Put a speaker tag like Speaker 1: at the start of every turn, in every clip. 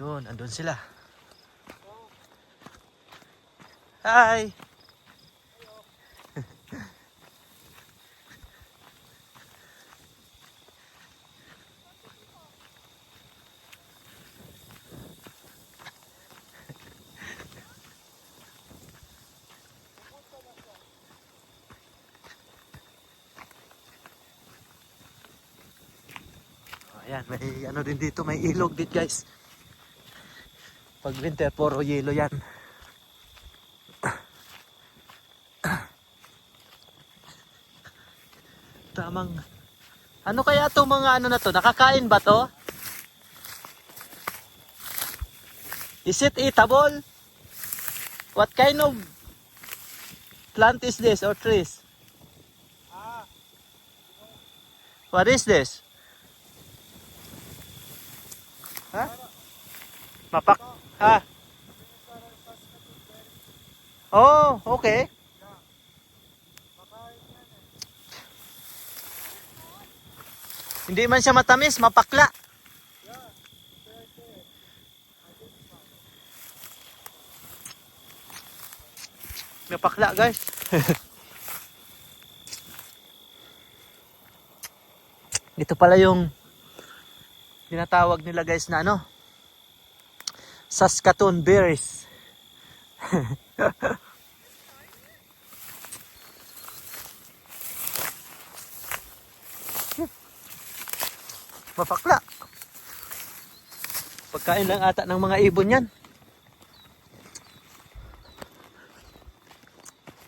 Speaker 1: Yun, andun sila. Hi! Ayan, may ano din dito, may ilog din guys. Pag winter, puro yelo yan. Tamang, ano kaya to mga ano na to? Nakakain ba to? Is it eatable? What kind of plant is this or trees? What is this? Ha? Mapak. Ha? Oh, okay. Hindi man siya matamis, mapakla. Mapakla, guys. Ito pala yung tinatawag nila guys na ano Saskatoon berries mapakla. Pagkain lang ata ng mga ibon yan.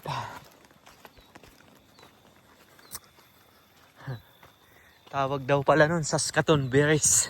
Speaker 1: Tawag daw pala nun Saskatoon berries